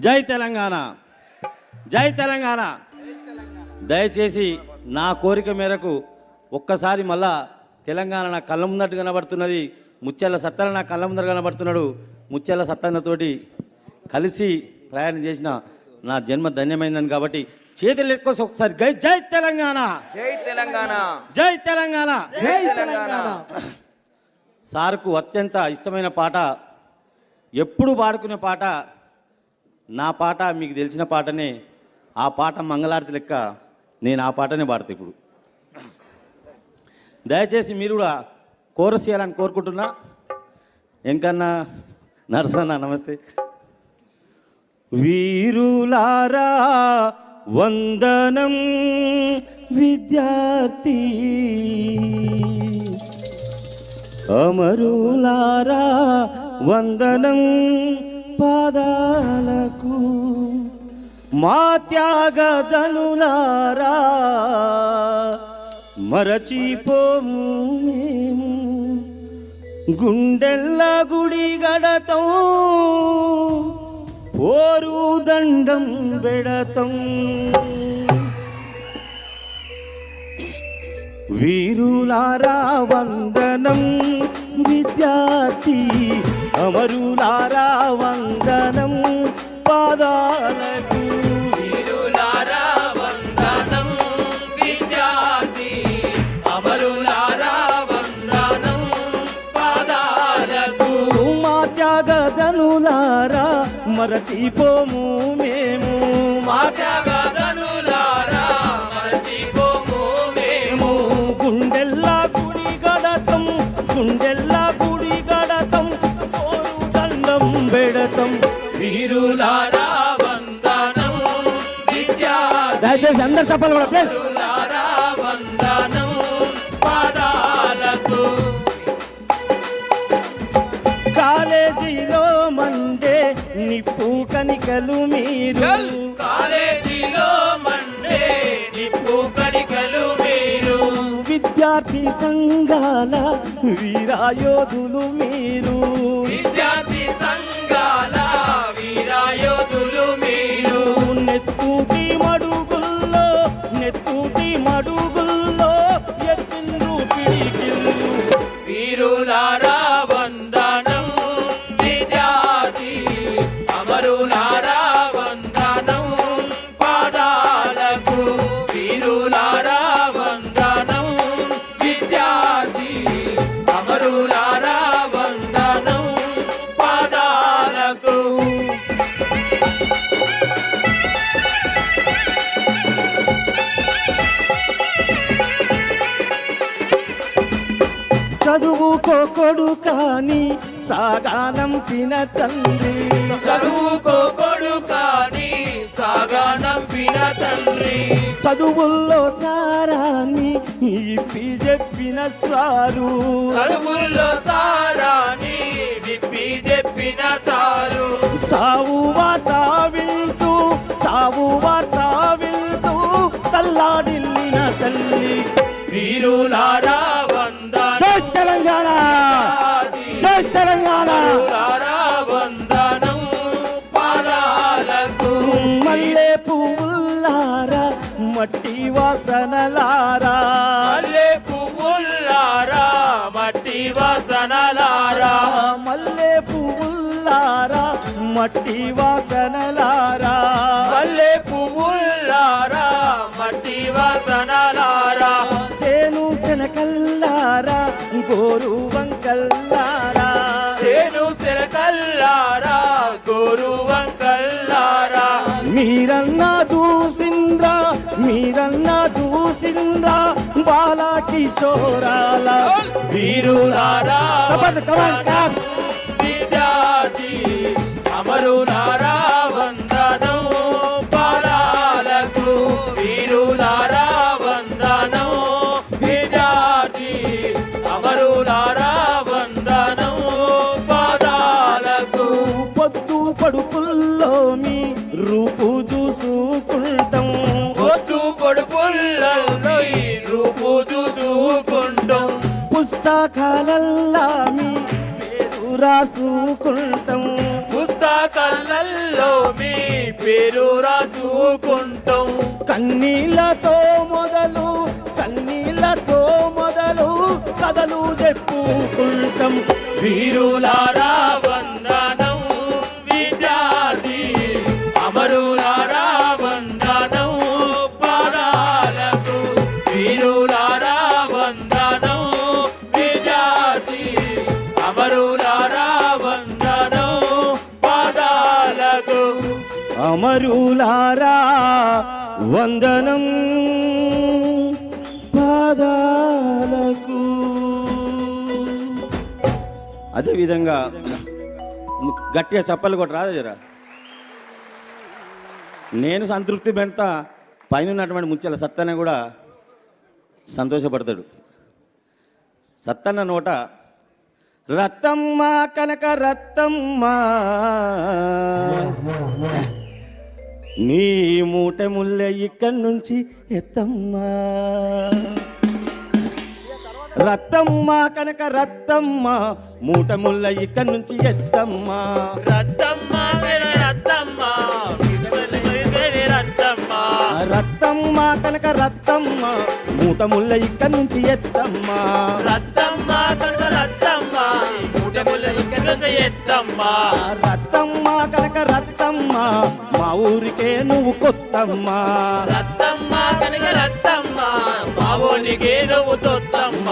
జై తెలంగాణ. జై తెలంగాణ. దయచేసి నా కోరిక మేరకు ఒక్కసారి మళ్ళా తెలంగాణ నా కళ్ళ ముందట కనబడుతున్నది. ముత్యాల సత్తన నా కళ్ళ ముందర కనబడుతున్నాడు. ముత్యాల సత్తన్నతోటి కలిసి ప్రయాణం చేసిన నా జన్మ ధన్యమైందని కాబట్టి చేతులు ఎక్కువ ఒకసారి జై జై తెలంగాణ. జై తెలంగాణ. జై తెలంగాణ. జై తెలంగాణ. సార్కు అత్యంత ఇష్టమైన పాట ఎప్పుడు పాడుకునే పాట నా పాట మీకు తెలిసిన పాటనే ఆ పాట మంగళారతి లెక్క నేను ఆ పాటనే పాడతా ఇప్పుడు. దయచేసి మీరు కూడా కోరస్ చేయాలని కోరుకుంటున్నా. ఎంకన్నా నరసన్న నమస్తే. వీరులారా వందనం విద్యార్థి. అమరులారా వందనం పాదాలకు మా త్యాగదనులారా మరచిపోము మేము. గుండెల్ల గుడి గడతం పోరు దండం వెడతం వీరులారా వందనం విద్యార్థి అమరులారా వందనం పాదాలకు. వీరులారా వందనం విద్యార్థి. అమరులారా వందనం పాదాలకు. మా త్యాగదనులారా మరచిపోము దయచేసి అందరు చెప్పాలి కూడా ప్లీజ్ కాలేజీలో మండే నిప్పు కనికలు మీరు. కాలేజీలో మండే నిప్పు కణికలు మీరు. విద్యార్థి సంఘాల వీరాయోధులు మీరు. విద్యార్థి సంఘాల వీరాయోధులు మీరు చదువుకో కొడుకాని సాగానం తిన తండ్రి. చదువుకో కొడుకాని సాగా నంపిన తండ్రి. చదువుల్లో సారాన్ని ఇప్పి చెప్పిన సారు. చదువుల్లో సారాని విప్పి చెప్పిన సారు. సావు వాత వింటూ సావు వాత వింటూ తల్లాడిల్లిన తల్లి. వీరులారా మట్టి వాసనలారా. మల్లె పువ్వులారా మట్టి వాసనలారా. మల్లె పువ్వులారా మట్టి వాసనలారా. మల్లె పువ్వులారా మట్టి వాసనలారా. సేను శనకల్లారా గోరు వంకల్లారా. సేను సిలకల్లారా గోరు వంకల్లారా మీరన్నా దూసింద్రా మీరన్నా దూసింద్రా బాలా కిషోరాల వీరులారా. విద్యార్థి అమరులారా. పుస్తకాలల్లా మీ పేరు రాసుకుంటాం పుస్తక కళ్ళల్లో మీ పేరు రాసుకుంటాం కన్నీళ్ళతో మొదలు కన్నీళ్ళతో మొదలు కథలు చెప్పుకుంటాం వీరులారా అమరులారా వందనం పాదాలకు. అదేవిధంగా గట్టిగా చప్పలు కూడా రాదా జరా? నేను సంతృప్తి పెడతా పైన ఉన్నటువంటి ముచ్చల సత్తన్న కూడా సంతోషపడతాడు. సత్తన్న నోట రత్తమ్మ కనక రత్తమ్మ. నీ మూట ముల్లె ఇక్కడి నుంచి ఎత్తమ్మా. రత్తమ్మ కనక రత్తమ్మ మూట ముల్ల ఇక్కడి నుంచి ఎత్తమ్మా. రత్తమ్మ కనక రత్తమ్మ మూట ముల్ల ఇక్కడి నుంచి ఎత్తమ్మా. రత్తమ్మ కనుక రత్తమ్మ మూట ముల్ల ఇక్కడ ఎత్తమ్మ. రత్తమ్మ కనక రత్తమ్మ మా ఊరికే నువ్వు కొత్తమ్మా. రత్తమ్మ కనుక రత్తమ్మ మావోనికి నువ్వు తొత్తమ్మ.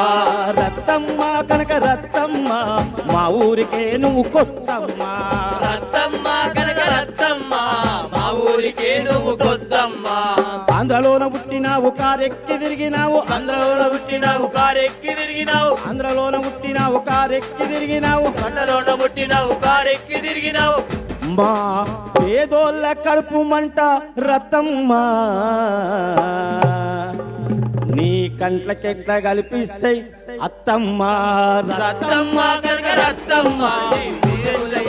రత్తమ్మ కనక రత్తమ్మ మా ఊరికే నువ్వు కొత్తమ్మా. రత్తమ్మ కనుక రత్తమ్మ మా ఊరికి నువ్వు కొత్తమ్మ. ఆంధ్రలోన పుట్టినావు కారెక్కి తిరిగినావు ఆంధ్రలో పుట్టినావు కారెక్కి తిరిగినావు ఆంధ్రలోన పుట్టినావు కారెక్కి తిరిగినావు కొండలోన పుట్టినావు కారెక్కి తిరిగినావు. మా పేదోళ్ళ కడుపు మంట రతమ్మా. నీ కంట్లకెట్ల కల్పిస్తాయి అత్తమ్మ రతమ్మ రత్తమ్మ కనుక రత్తమ్మ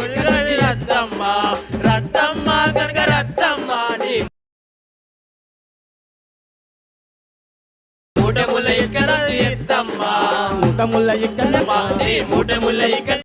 ఇక్కడి రత్తమ్మ రత్తమ్మ కనుక రత్తమ్మ నీ మూటముల ఇక్కడ ఎత్తమ్మ? ఇక్కడ మూటముల ఇక్కడ